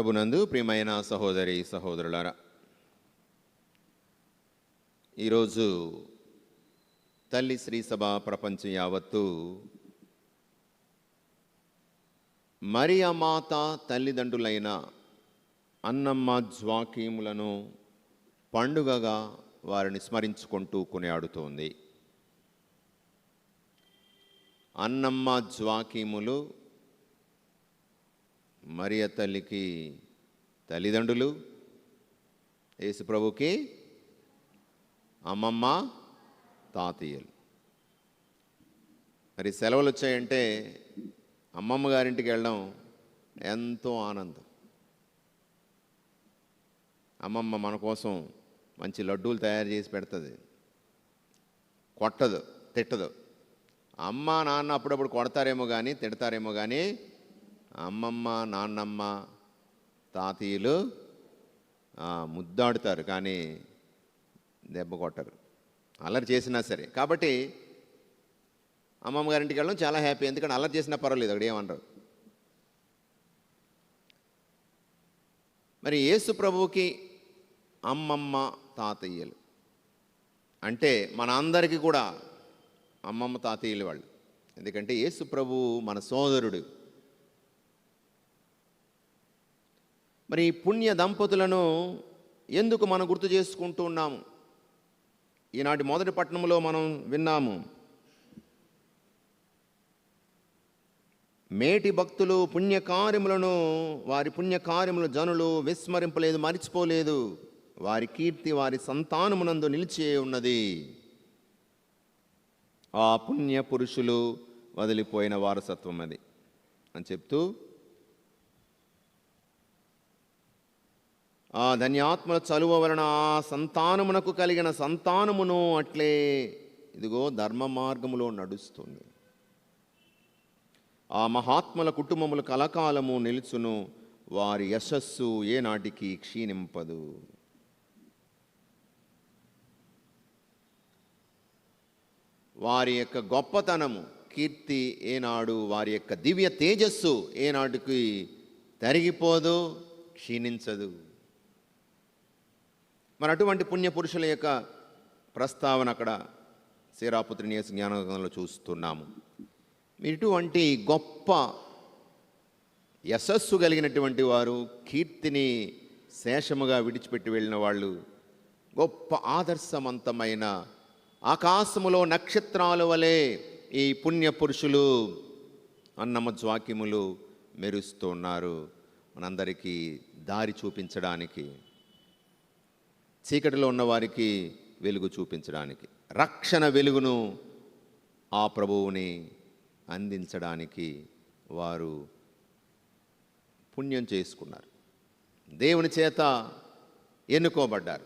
ప్రభునందు ప్రియమైన సహోదరి సహోదరులారా ఈరోజు తల్లి శ్రీ సభ ప్రపంచం యావత్తు మరియమాత తల్లిదండ్రులైన అన్నమ్మ జ్వాకీములను పండుగగా వారిని స్మరించుకుంటూ కొనియాడుతోంది. అన్నమ్మ జ్వాకీములు మరియ తల్లికి తల్లిదండ్రులు యేసు ప్రభుకి అమ్మమ్మ తాతయ్యలు. మరి సెలవులు వచ్చాయంటే అమ్మమ్మ గారింటికి వెళ్ళడం ఎంతో ఆనందం. అమ్మమ్మ మన కోసం మంచి లడ్డూలు తయారు చేసి పెడుతుంది. కొట్టదు తిట్టదు. అమ్మ నాన్న అప్పుడప్పుడు కొడతారేమో కానీ తిడతారేమో కానీ అమ్మమ్మ నాన్నమ్మ తాతయ్యలు ముద్దాడుతారు కానీ దెబ్బ కొట్టరు. అల్లరి చేసినా సరే. కాబట్టి అమ్మమ్మ గారింటికి వెళ్ళడం చాలా హ్యాపీ. ఎందుకంటే అల్లరి చేసినా పర్వాలేదు అక్కడ ఏమనరు మరి యేసు ప్రభువుకి అమ్మమ్మ తాతయ్యలు అంటే మన అందరికీ కూడా అమ్మమ్మ తాతయ్యలు వాళ్ళు. ఎందుకంటే యేసు ప్రభువు మన సోదరుడు. మరి పుణ్య దంపతులను ఎందుకు మనం గుర్తు చేసుకుంటూ ఉన్నాము? ఈనాటి మొదటి పట్టణంలో మనం విన్నాము. మేటి భక్తులు పుణ్యకార్యములను వారి పుణ్యకార్యములు జనులు విస్మరింపలేదు మరిచిపోలేదు. వారి కీర్తి వారి సంతానమునందు నిలిచే ఉన్నది. ఆ పుణ్య పురుషులు వదిలిపోయిన వారసత్వం అది అని చెప్తూ ఆ ధన్యాత్మల చలువ వలన ఆ సంతానమునకు కలిగిన సంతానమును అట్లే ఇదిగో ధర్మ మార్గములో నడుస్తుంది. ఆ మహాత్ముల కుటుంబములు కలకాలము నిలుచును వారి యశస్సు ఏనాటికి క్షీణింపదు. వారి యొక్క గొప్పతనము కీర్తి ఏనాడు వారి యొక్క దివ్య తేజస్సు ఏనాటికి తరిగిపోదు క్షీణించదు. మరి అటువంటి పుణ్యపురుషుల యొక్క ప్రస్తావన అక్కడ శ్రీరాపుత్రి నియస జ్ఞానంలో చూస్తున్నాము. ఇటువంటి గొప్ప యశస్సు కలిగినటువంటి వారు కీర్తిని శేషముగా విడిచిపెట్టి వెళ్ళిన వాళ్ళు గొప్ప ఆదర్శవంతమైన ఆకాశములో నక్షత్రాల వలె ఈ పుణ్య పురుషులు అన్నమ జ్వాక్యములు మెరుస్తున్నారు మనందరికీ దారి చూపించడానికి చీకటిలో ఉన్నవారికి వెలుగు చూపించడానికి. రక్షణ వెలుగును ఆ ప్రభువుని అందించడానికి వారు పుణ్యం చేసుకున్నారు. దేవుని చేత ఎన్నుకోబడ్డారు.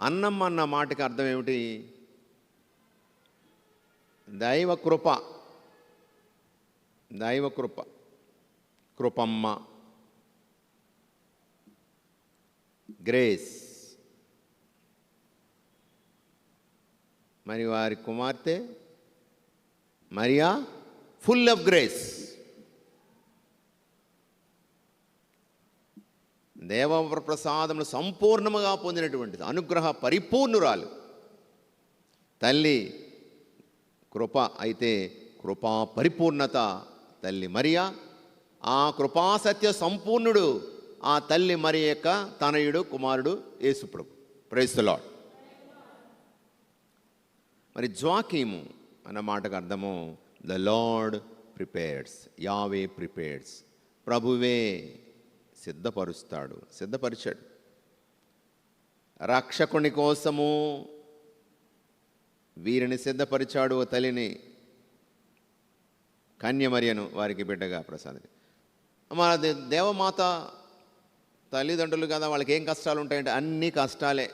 అన్నం అన్న మాటకి అర్థం ఏమిటి? దైవ కృప. దైవ కృప. కృపమ్మ. గ్రేస్ మరి వారి కుమార్తె మరియా? ఫుల్ ఆఫ్ గ్రేస్ దేవప్రసాదములు సంపూర్ణముగా పొందినటువంటిది. అనుగ్రహ పరిపూర్ణురాలు. తల్లి కృప అయితే కృపా పరిపూర్ణత తల్లి మరియా? ఆ కృపా సత్య సంపూర్ణుడు ఆ తల్లి మరి యొక్క తనయుడు కుమారుడు యేసుప్రభు ప్రైస్తులాడ్ మరి జ్వాకీము అన్న మాటకు అర్థము the lord prepares Yahweh prepares ప్రభువే సిద్ధపరుస్తాడు సిద్ధపరిచాడు. రక్షకుని కోసము వీరిని సిద్ధపరిచాడు ఓ తల్లిని కన్యమరియను వారికి బిడ్డగా ప్రసాద్ మన దేవమాత తల్లిదండ్రులు కదా వాళ్ళకి ఏం కష్టాలు ఉంటాయంటే అన్ని కష్టాలే.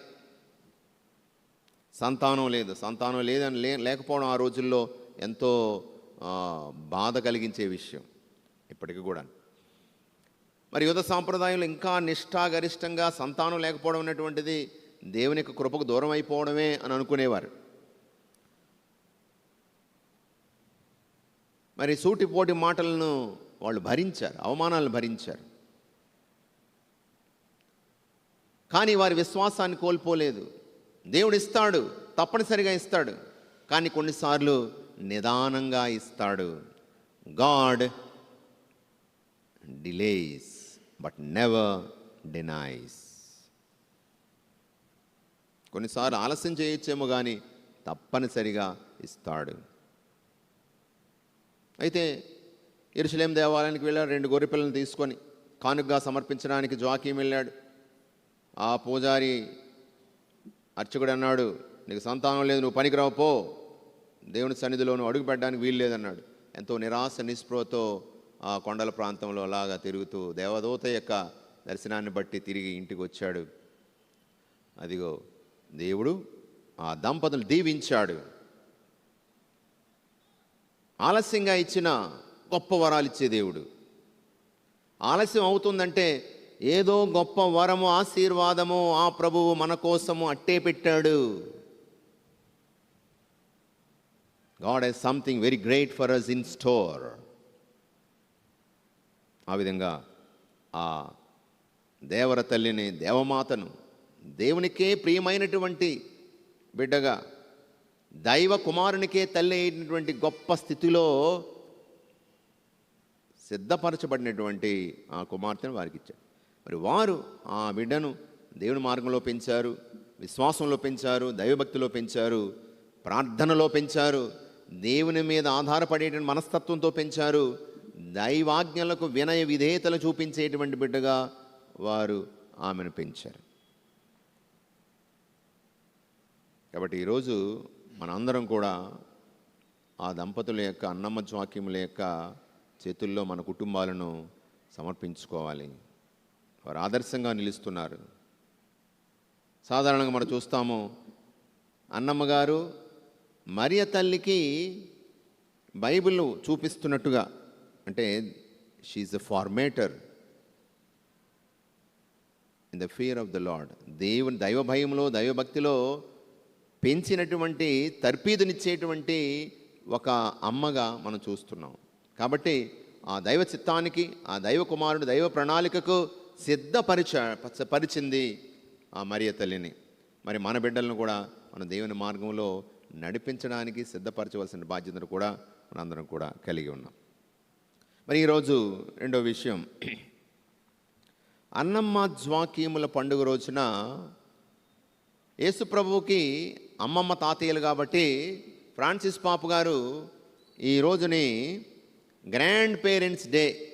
సంతానం లేదు. సంతానం లేదని లే లేకపోవడం ఆ రోజుల్లో ఎంతో బాధ కలిగించే విషయం ఇప్పటికి కూడా మరి యుధ సాంప్రదాయంలో ఇంకా నిష్ఠాగరిష్టంగా సంతానం లేకపోవడం అనేటువంటిది దేవుని యొక్క కృపకు దూరం అయిపోవడమే అని అనుకునేవారు. మరి సూటిపోటి మాటలను వాళ్ళు భరించారు అవమానాలను భరించారు. కానీ వారి విశ్వాసాన్ని కోల్పోలేదు. దేవుడు ఇస్తాడు తప్పనిసరిగా ఇస్తాడు. కానీ కొన్నిసార్లు నిదానంగా ఇస్తాడు. God delays but never denies. కొన్నిసార్లు ఆలస్యం చేయొచ్చేమో కానీ తప్పనిసరిగా ఇస్తాడు. అయితే ఇరుషులేం దేవాలయానికి వెళ్ళాడు రెండు గొర్రెపిల్లని తీసుకొని కానుకగా సమర్పించడానికి జాకీం వెళ్ళాడు. ఆ పూజారి అర్చకుడు అన్నాడు నీకు సంతానం లేదు నువ్వు పనికిరావు పో. దేవుని సన్నిధిలో నువ్వు అడుగు పెట్టడానికి వీలు లేదన్నాడు. ఎంతో నిరాశ నిస్పృహతో ఆ కొండల ప్రాంతంలో అలాగా తిరుగుతూ దేవదూత యొక్క దర్శనాన్ని బట్టి తిరిగి ఇంటికి వచ్చాడు. అదిగో దేవుడు ఆ దంపతులు దీవించాడు. ఆలస్యంగా ఇచ్చిన గొప్ప వరాలు ఇచ్చే దేవుడు. ఆలస్యం అవుతుందంటే ఏదో గొప్ప వరము ఆశీర్వాదము ఆ ప్రభువు మన కోసము అట్టే పెట్టాడు. God has something very great for us in store. ఆ విధంగా ఆ దేవర తల్లిని దేవమాతను దేవునికే ప్రియమైనటువంటి బిడ్డగా దైవ కుమారునికే తల్లి అయినటువంటి గొప్ప స్థితిలో సిద్ధపరచబడినటువంటి ఆ కుమార్తెను వారికి ఇచ్చాడు. మరి వారు ఆ బిడ్డను దేవుని మార్గంలో పెంచారు విశ్వాసంలో పెంచారు దైవభక్తిలో పెంచారు ప్రార్థనలో పెంచారు దేవుని మీద ఆధారపడేటువంటి మనస్తత్వంతో పెంచారు దైవాజ్ఞలకు వినయ విధేయతలు చూపించేటువంటి బిడ్డగా వారు ఆమెను పెంచారు. కాబట్టి ఈరోజు మనందరం కూడా ఆ దంపతుల యొక్క అన్నమ్మ వాక్యముల యొక్క చేతుల్లో మన కుటుంబాలను సమర్పించుకోవాలి. వారు ఆదర్శంగా నిలుస్తున్నారు. సాధారణంగా మనం చూస్తాము అన్నమ్మ గారు మరియ తల్లికి బైబిల్ చూపిస్తున్నట్టుగా అంటే she a formatter in the fear of the Lord దేవుని దైవ భయంలో దైవభక్తిలో పెంచినటువంటి తర్పీదునిచ్చేటువంటి ఒక అమ్మగా మనం చూస్తున్నాం. కాబట్టి ఆ దైవ చిత్తానికి ఆ దైవ కుమారుడు దైవ ప్రణాళికకు సిద్ధపరిచ పరిచింది ఆ మరియ తల్లిని. మరి మన బిడ్డలను కూడా మన దేవుని మార్గంలో నడిపించడానికి సిద్ధపరచవలసిన బాధ్యతను కూడా మనందరం కూడా కలిగి ఉన్నాం. మరి ఈరోజు రెండో విషయం. అన్నమ్మ జ్వాకీముల పండుగ రోజున యేసుప్రభువుకి అమ్మమ్మ తాతయ్యలు కాబట్టి ఫ్రాన్సిస్ పాపు గారు ఈ రోజుని గ్రాండ్ పేరెంట్స్ డే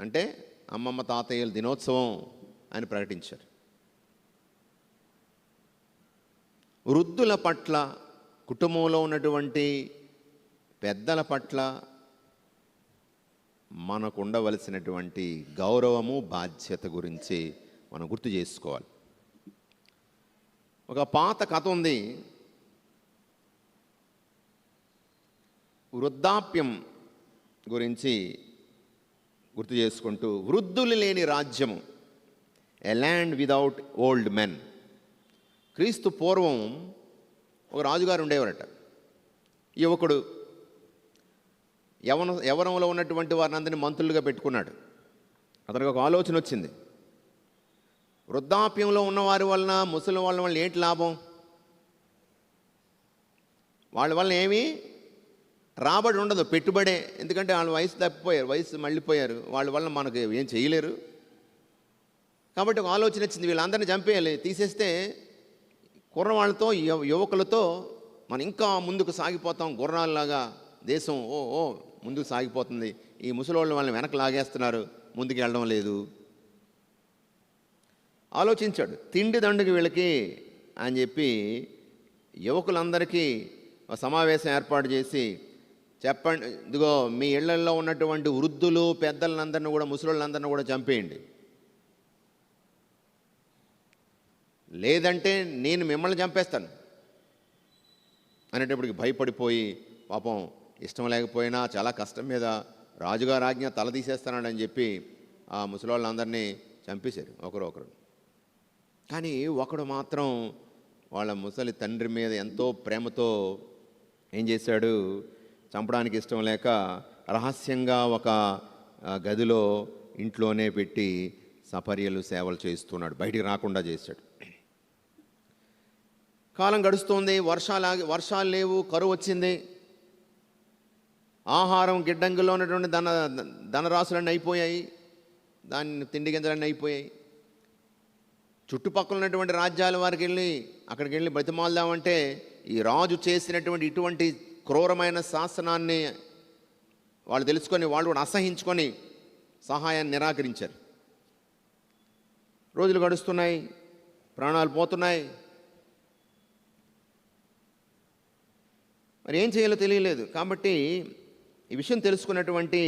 అంటే అమ్మమ్మ తాతయ్యల దినోత్సవం అని ప్రకటించారు. వృద్ధుల పట్ల కుటుంబంలో ఉన్నటువంటి పెద్దల పట్ల మనకు ఉండవలసినటువంటి గౌరవము బాధ్యత గురించి మనం గుర్తు చేసుకోవాలి. ఒక పాత కథ ఉంది. వృద్ధాప్యం గురించి గుర్తు చేసుకుంటూ వృద్ధులు లేని రాజ్యము a land without old men క్రీస్తు పూర్వం ఒక రాజుగారు ఉండేవారట. యువకుడు యవన యవనంలో ఉన్నటువంటి వారిని అందరినీ మంత్రులుగా పెట్టుకున్నాడు. అతనికి ఒక ఆలోచన వచ్చింది. వృద్ధాప్యంలో ఉన్నవారి వలన ముసలి వాళ్ళ వల్ల ఏంటి లాభం? వాళ్ళ వలన ఏమీ? రాబడి ఉండదు పెట్టుబడే. ఎందుకంటే వాళ్ళ వయసు తప్పిపోయారు వయసు మళ్ళీపోయారు. వాళ్ళ వల్ల మనకు ఏం చేయలేరు. కాబట్టి ఒక ఆలోచన వచ్చింది వీళ్ళందరినీ చంపేయాలి తీసేస్తే కుర్రవాళ్ళతో యువకులతో మనం ఇంకా ముందుకు సాగిపోతాం గుర్రాల్లాగా దేశం ఓ ఓ ముందుకు సాగిపోతుంది. ఈ ముసలోళ్ళు వాళ్ళని వెనక్కి లాగేస్తున్నారు ముందుకు వెళ్ళడం లేదు. ఆలోచించాడు తిండి దండుకి వీళ్ళకి అని చెప్పి యువకులందరికీ సమావేశం ఏర్పాటు చేసి చెప్పండి ఇదిగో మీ ఇళ్ళలో ఉన్నటువంటి వృద్ధులు పెద్దలందరినీ కూడా ముసలోళ్ళందరినీ కూడా చంపేయండి. లేదంటే నేను మిమ్మల్ని చంపేస్తాను. అనేటప్పటికి భయపడిపోయి పాపం ఇష్టం లేకపోయినా చాలా కష్టం మీద రాజుగారు ఆజ్ఞ తల తీసేస్తానని చెప్పి ఆ ముసలోళ్ళందరినీ చంపేశారు ఒకరు ఒకరు. కానీ ఒకడు మాత్రం వాళ్ళ ముసలి తండ్రి మీద ఎంతో ప్రేమతో ఏం చేశాడు? చంపడానికి ఇష్టం లేక రహస్యంగా ఒక గదిలో ఇంట్లోనే పెట్టి సపర్యలు సేవలు చేస్తున్నాడు బయటికి రాకుండా చేశాడు. కాలం గడుస్తోంది వర్షాలు వర్షాలు లేవు కరువు వచ్చింది. ఆహారం గిడ్డంగిలో ఉన్నటువంటి ధన ధనరాశులన్నీ అయిపోయాయి. దాన్ని తిండి గింజలన్నీ అయిపోయాయి. చుట్టుపక్కల ఉన్నటువంటి రాజ్యాల వారికి వెళ్ళి అక్కడికి వెళ్ళి బ్రతిమాల్దామంటే ఈ రాజు చేసినటువంటి ఇటువంటి క్రూరమైన శాసనాన్ని వాళ్ళు తెలుసుకొని వాళ్ళు కూడా అసహించుకొని సహాయాన్ని నిరాకరించారు. రోజులు గడుస్తున్నాయి ప్రాణాలు పోతున్నాయి. మరి ఏం చేయాలో తెలియలేదు. కాబట్టి ఈ విషయం తెలుసుకున్నటువంటి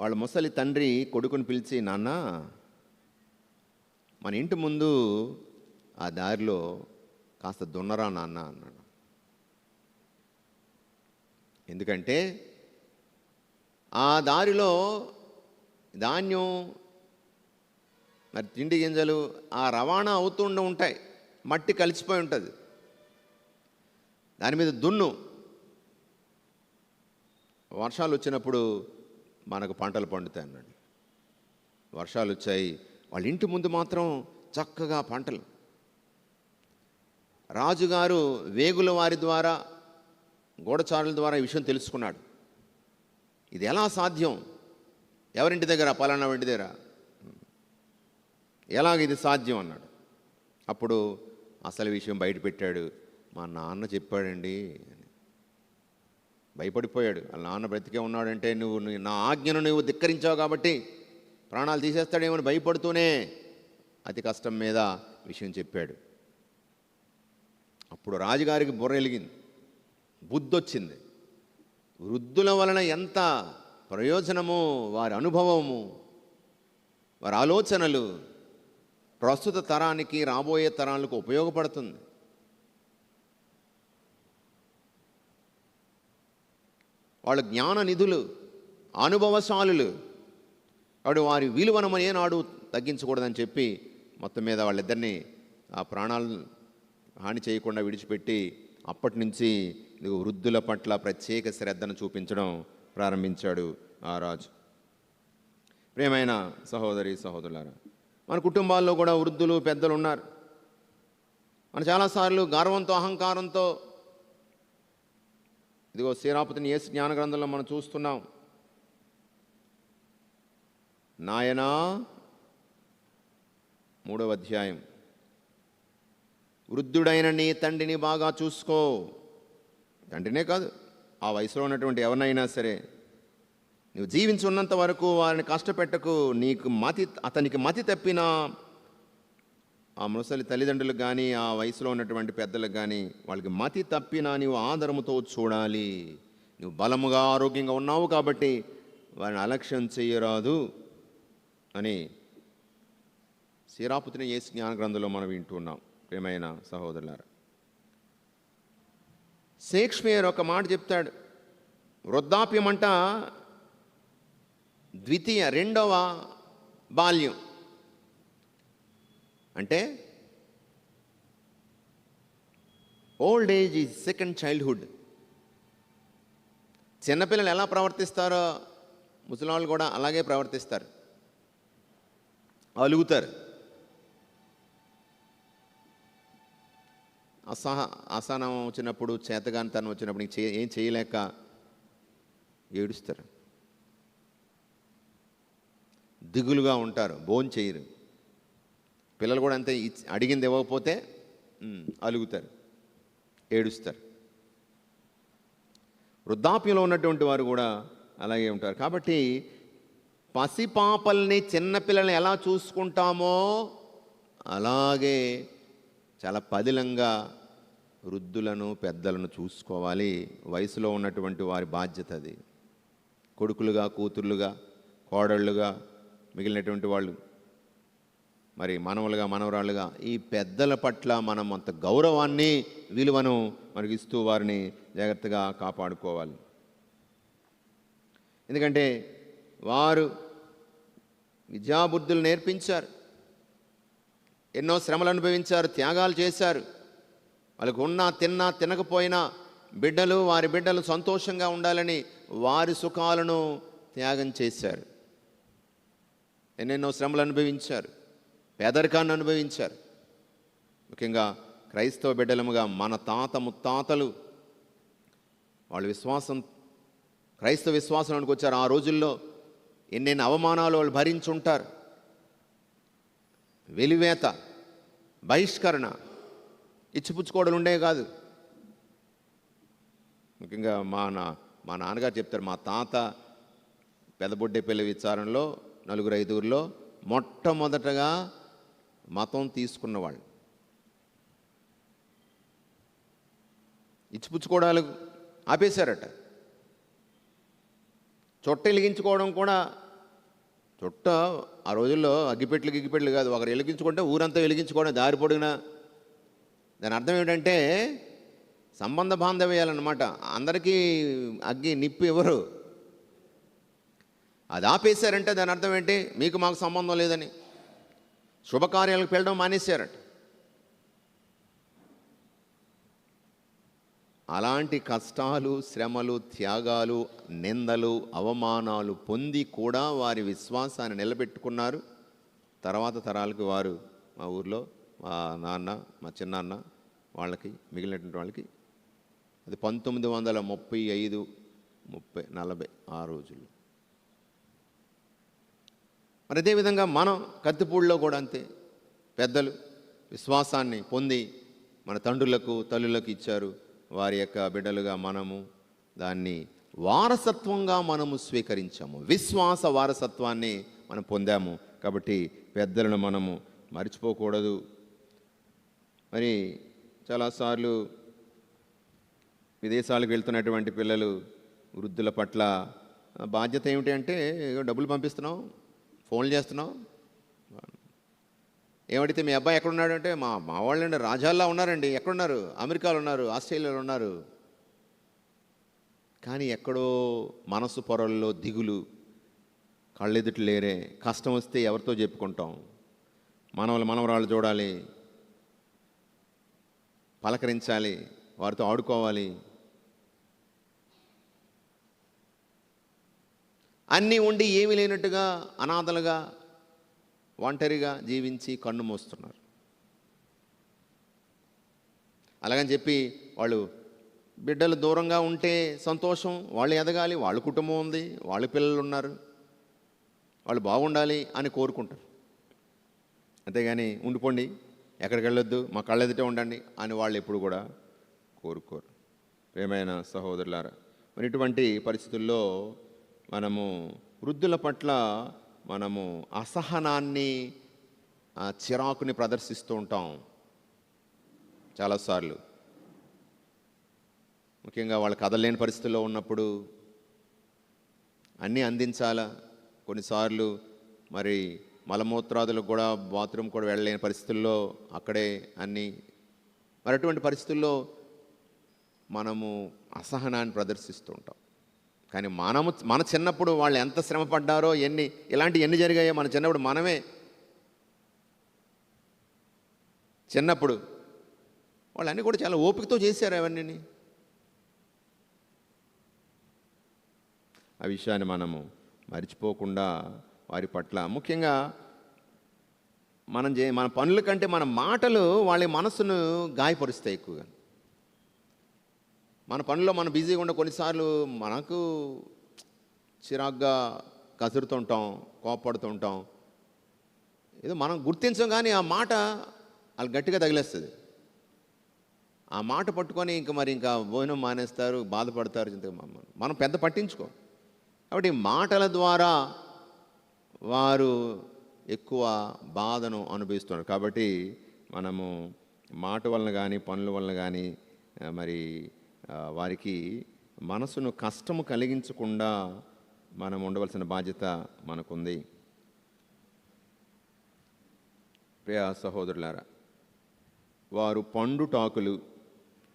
వాళ్ళ ముసలి తండ్రి కొడుకుని పిలిచి నాన్న మన ఇంటి ముందు ఆ దారిలో కాస్త దున్నరా నాన్న అన్నాడు. ఎందుకంటే ఆ దారిలో ధాన్యం మరి తిండి గింజలు ఆ రవాణా అవుతుండ ఉంటాయి. మట్టి కలిసిపోయి ఉంటుంది. దాని మీద దున్ను. వర్షాలు వచ్చినప్పుడు మనకు పంటలు పండుతాయి అన్నాడు. వర్షాలు వచ్చాయి. వాళ్ళ ఇంటి ముందు మాత్రం చక్కగా పంటలు. రాజుగారు వేగుల వారి ద్వారా గూఢచారుల ద్వారా ఈ విషయం తెలుసుకున్నాడు. ఇది ఎలా సాధ్యం? ఎవరింటి దగ్గర? పలానా ఇంటి దగ్గర? ఎలాగ ఇది సాధ్యం? అన్నాడు. అప్పుడు అసలు విషయం బయట పెట్టాడు. మా నాన్న చెప్పాడండి అని. భయపడిపోయాడు. వాళ్ళ నాన్న బ్రతికే ఉన్నాడంటే నువ్వు నా ఆజ్ఞను నువ్వు ధిక్కరించావు కాబట్టి ప్రాణాలు తీసేస్తాడేమని భయపడుతూనే అతి కష్టం మీద విషయం చెప్పాడు. అప్పుడు రాజుగారికి బుర్ర వెలిగింది. బుద్ధి వచ్చింది వృద్ధుల వలన ఎంత ప్రయోజనము వారి అనుభవము వారి ఆలోచనలు ప్రస్తుత తరానికి రాబోయే తరాలకు ఉపయోగపడుతుంది. వాళ్ళ జ్ఞాన నిధులు అనుభవశాలులు. కాబట్టి వారి విలువను ఏనాడు తగ్గించకూడదని చెప్పి మొత్తం మీద వాళ్ళిద్దరిని ఆ ప్రాణాలను హాని చేయకుండా విడిచిపెట్టి అప్పటి నుంచి వృద్ధుల పట్ల ప్రత్యేక శ్రద్ధను చూపించడం ప్రారంభించాడు ఆ రాజు. ప్రేమైన సహోదరి సహోదరులారా మన కుటుంబాల్లో కూడా వృద్ధులు పెద్దలు ఉన్నారు. మన చాలాసార్లు గర్వంతో అహంకారంతో ఇదిగో శ్రీరాపతిని ఏసు జ్ఞాన గ్రంథంలో మనం చూస్తున్నాం. నాయనా మూడవ అధ్యాయం. వృద్ధుడైన నీ తండ్రిని బాగా చూసుకో. తండ్రినే కాదు ఆ వయసులో ఉన్నటువంటి ఎవరినైనా సరే నువ్వు జీవించున్నంత వరకు వారిని కష్టపెట్టకు నీకు మతి అతనికి మతి తప్పిన ఆ ముసలి తల్లిదండ్రులకు కానీ ఆ వయసులో ఉన్నటువంటి పెద్దలకు కానీ వాళ్ళకి మతి తప్పినా నీవు ఆదరముతో చూడాలి. నువ్వు బలముగా ఆరోగ్యంగా ఉన్నావు కాబట్టి వారిని అలక్ష్యం చేయరాదు అని శ్రీరాపుతిని ఏ జ్ఞాన గ్రంథంలో మనం వింటున్నాం ప్రేమైన సహోదరులారా షేక్స్పియర్ ఒక మాట చెప్తాడు. వృద్ధాప్యం అంట ద్వితీయ రెండవ బాల్యం. అంటే old age is second childhood. చిన్నపిల్లలు ఎలా ప్రవర్తిస్తారో ముసలివాళ్ళు కూడా అలాగే ప్రవర్తిస్తారు. అలుగుతారు. అసహ అసహనం వచ్చినప్పుడు చేతగానితనం వచ్చినప్పుడు చే- ఏం చేయలేక ఏడుస్తారు. దిగులుగా ఉంటారు బోన్ చేయరు. పిల్లలు కూడా అంతే అడిగింది ఇవ్వకపోతే అలుగుతారు ఏడుస్తారు. వృద్ధాప్యంలో ఉన్నటువంటి వారు కూడా అలాగే ఉంటారు. కాబట్టి పసిపాపల్ని చిన్నపిల్లల్ని ఎలా చూసుకుంటామో అలాగే చాలా పదిలంగా వృద్ధులను పెద్దలను చూసుకోవాలి. వయసులో ఉన్నటువంటి వారి బాధ్యత అది. కొడుకులుగా కూతుర్లుగా కోడళ్ళుగా మిగిలినటువంటి వాళ్ళు. మరి మనవలుగా మనవరాళ్ళుగా ఈ పెద్దల పట్ల మనం అంత గౌరవాన్ని విలువను మనకి ఇస్తూ వారిని జాగ్రత్తగా కాపాడుకోవాలి. ఎందుకంటే వారు విద్యాబుద్ధులు నేర్పించారు. ఎన్నో శ్రమలు అనుభవించారు త్యాగాలు చేశారు. వాళ్ళకు ఉన్నా తిన్నా తినకపోయినా బిడ్డలు వారి బిడ్డలు సంతోషంగా ఉండాలని వారి సుఖాలను త్యాగం చేశారు. ఎన్నెన్నో శ్రమలు అనుభవించారు పేదరికాన్ని అనుభవించారు. ముఖ్యంగా క్రైస్తవ బిడ్డలముగా మన తాత ముత్తాతలు వాళ్ళ విశ్వాసం క్రైస్తవ విశ్వాసంలోనికి వచ్చారు. ఆ రోజుల్లో ఎన్నెన్ని అవమానాలు వాళ్ళు భరించుంటారు. వెలివేత బహిష్కరణ. ఇచ్చిపుచ్చుకోవడాలు ఉండేవి కాదు. ముఖ్యంగా మా నా మా నాన్నగారు చెప్తారు మా తాత పెదబొడ్డేపల్లి విచారణలో నలుగురు ఐదుగురిలో మొట్టమొదటగా మతం తీసుకున్నవాళ్ళు. ఇచ్చిపుచ్చుకోవడాలు ఆపేశారట. చొట్ట వెలిగించుకోవడం కూడా చుట్ట ఆ రోజుల్లో అగ్గిపెట్లు గిగ్గిపెట్లు కాదు. ఒకరు వెలిగించుకుంటే ఊరంతా వెలిగించుకోవడం దారి పొడిగిన. దాని అర్థం ఏమిటంటే సంబంధ బాంధవ్యాలన్నమాట అందరికీ అగ్గి నిప్పు ఎవరు? అది ఆపేశారంటే దాని అర్థం ఏంటి? మీకు మాకు సంబంధం లేదని. శుభకార్యాలకు వెళ్ళడం మానేశారంట. అలాంటి కష్టాలు శ్రమలు త్యాగాలు నిందలు అవమానాలు పొంది కూడా వారి విశ్వాసాన్ని నిలబెట్టుకున్నారు. తర్వాత తరాలకు వారు మా ఊర్లో మా నాన్న మా చిన్నాన్న వాళ్ళకి మిగిలినటువంటి వాళ్ళకి అది పంతొమ్మిది వందల ముప్పై ఐదు ముప్పై నలభై ఆ రోజుల్లో. మరి అదేవిధంగా మనం కత్తిపూడిలో కూడా అంతే. పెద్దలు విశ్వాసాన్ని పొంది మన తండ్రులకు తల్లులకు ఇచ్చారు. వారి యొక్క బిడ్డలుగా మనము దాన్ని వారసత్వంగా మనము స్వీకరించాము. విశ్వాస వారసత్వాన్ని మనం పొందాము. కాబట్టి పెద్దలను మనము మర్చిపోకూడదు. మరి చాలాసార్లు విదేశాలకు వెళ్తున్నటువంటి పిల్లలు వృద్ధుల పట్ల బాధ్యత ఏమిటి అంటే డబ్బులు పంపిస్తున్నాం ఫోన్లు చేస్తున్నాం ఏమడితే మీ అబ్బాయి ఎక్కడున్నాడు అంటే మా మా వాళ్ళండి రాజాల్లో ఉన్నారండి. ఎక్కడున్నారు? అమెరికాలో ఉన్నారు ఆస్ట్రేలియాలో ఉన్నారు. కానీ ఎక్కడో మనసు పొరల్లో దిగులు కళ్ళెదుటి లేరే కష్టం వస్తే ఎవరితో చెప్పుకుంటాం? మనవలు మనవరాళ్ళు చూడాలి పలకరించాలి వారితో ఆడుకోవాలి. అన్నీ ఉండి ఏమీ లేనట్టుగా అనాథలుగా ఒంటరిగా జీవించి కన్ను మూస్తున్నారు. అలాగని చెప్పి వాళ్ళు బిడ్డలు దూరంగా ఉంటే సంతోషం వాళ్ళు ఎదగాలి వాళ్ళ కుటుంబం ఉంది వాళ్ళ పిల్లలు ఉన్నారు వాళ్ళు బాగుండాలి అని కోరుకుంటారు. అంతేగాని ఉండిపోండి ఎక్కడికి వెళ్ళొద్దు మా కళ్ళెదుటే ఉండండి అని వాళ్ళు ఎప్పుడు కూడా కోరుకోరు. ప్రేమైన సహోదరులారా మరి ఇటువంటి పరిస్థితుల్లో మనము వృద్ధుల పట్ల మనము అసహనాన్ని ఆ, చిరాకుని ప్రదర్శిస్తూ ఉంటాం. చాలాసార్లు. ముఖ్యంగా వాళ్ళు కదలలేని పరిస్థితుల్లో ఉన్నప్పుడు అన్నీ అందించాలా? కొన్నిసార్లు మరి మలమూత్రాదులకు కూడా బాత్రూమ్ కూడా వెళ్ళలేని పరిస్థితుల్లో అక్కడే అన్నీ. మరి అటువంటి పరిస్థితుల్లో మనము అసహనాన్ని ప్రదర్శిస్తూ ఉంటాం. కానీ మనము మన చిన్నప్పుడు వాళ్ళు ఎంత శ్రమ పడ్డారో ఎన్ని ఇలాంటి ఎన్ని జరిగాయో మన చిన్నప్పుడు మనమే. చిన్నప్పుడు వాళ్ళన్నీ కూడా చాలా ఓపికతో చేశారు అవన్నీ ఆ విషయాన్ని మనము మర్చిపోకుండా వారి పట్ల ముఖ్యంగా మనం చే మన పనుల కంటే మన మాటలు వాళ్ళ మనసును గాయపరుస్తాయి ఎక్కువగా. మన పనిలో మనం బిజీగా ఉండే కొన్నిసార్లు మనకు చిరాగ్గా కసురుతుంటాం కోపడుతుంటాం ఏదో మనం గుర్తించం కానీ ఆ మాట వాళ్ళు గట్టిగా తగిలేస్తుంది. ఆ మాట పట్టుకొని ఇంకా మరి ఇంకా భోజనం మానేస్తారు బాధపడతారు చింత మనం పెద్ద పట్టించుకో. కాబట్టి మాటల ద్వారా వారు ఎక్కువ బాధను అనుభవిస్తున్నారు. కాబట్టి మనము మాట వలన కానీ పనుల వలన కానీ మరి వారికి మనసును కష్టము కలిగించకుండా మనం ఉండవలసిన బాధ్యత మనకుంది. ప్రియ సహోదరులారా వారు పండుటాకులు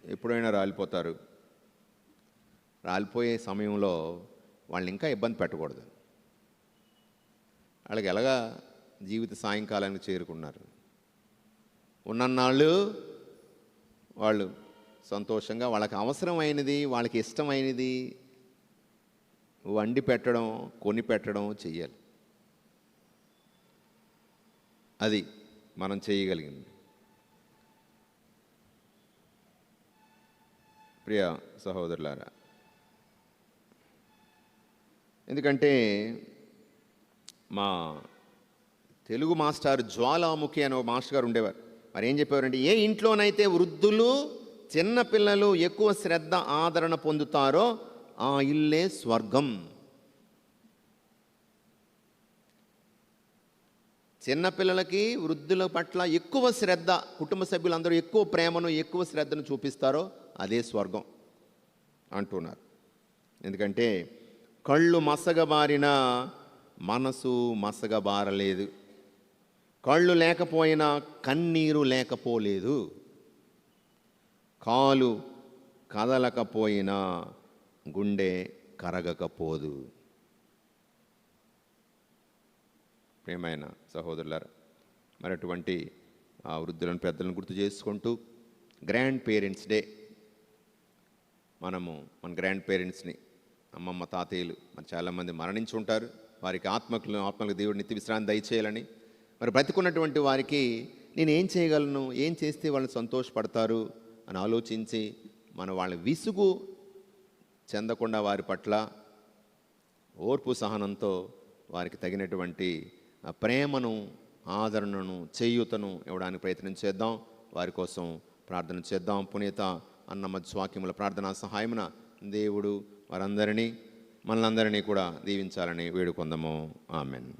ఎప్పుడైనా రాలిపోతారు. రాలిపోయే సమయంలో వాళ్ళని ఇంకా ఇబ్బంది పెట్టకూడదు. వాళ్ళకి ఎలాగా జీవిత సాయంకాలానికి చేరుకున్నారు? ఉన్నన్నాళ్ళు వాళ్ళు సంతోషంగా వాళ్ళకి అవసరమైనది వాళ్ళకి ఇష్టమైనది వండి పెట్టడం కొని పెట్టడం చెయ్యాలి. అది మనం చేయగలిగింది. ప్రియ సహోదరులారా ఎందుకంటే మా తెలుగు మాస్టర్ జ్వాలాముఖి అనే ఒక మాస్టర్ గారు ఉండేవారు. మరి ఏం చెప్పేవారంటే ఏ ఇంట్లోనైతే వృద్ధులు చిన్నపిల్లలు ఎక్కువ శ్రద్ధ ఆదరణ పొందుతారో ఆ ఇల్లే స్వర్గం. చిన్నపిల్లలకి వృద్ధుల పట్ల ఎక్కువ శ్రద్ధ కుటుంబ సభ్యులందరూ ఎక్కువ ప్రేమను ఎక్కువ శ్రద్ధను చూపిస్తారో అదే స్వర్గం అంటున్నారు. ఎందుకంటే కళ్ళు మసగబారిన మనసు మసగబారలేదు. కళ్ళు లేకపోయినా కన్నీరు లేకపోలేదు. కాలు కదలకపోయినా గుండె కరగకపోదు. ప్రేమైన సహోదరులారు మరి అటువంటి ఆ వృద్ధులను పెద్దలను గుర్తు చేసుకుంటూ గ్రాండ్ పేరెంట్స్ డే మనము మన గ్రాండ్ పేరెంట్స్ని అమ్మమ్మ తాతయ్యలు మరి చాలామంది మరణించి ఉంటారు. వారికి ఆత్మకులు ఆత్మలకు దేవుడు నిత్య విశ్రాంతి దయచేయాలని. మరి బ్రతికున్నటువంటి వారికి నేను ఏం చేయగలను ఏం చేస్తే వాళ్ళు సంతోషపడతారు? అని ఆలోచించి మన వాళ్ళ విసుగు చెందకుండా వారి పట్ల ఓర్పు సహనంతో వారికి తగినటువంటి ప్రేమను ఆదరణను చేయూతను ఇవ్వడానికి ప్రయత్నం చేద్దాం. వారి కోసం ప్రార్థన చేద్దాం. పునీత అన్నమ్మ స్వాక్యముల ప్రార్థనా సహాయమున దేవుడు వారందరినీ మనలందరినీ కూడా దీవించాలని వేడుకొందాము. ఆమెన్.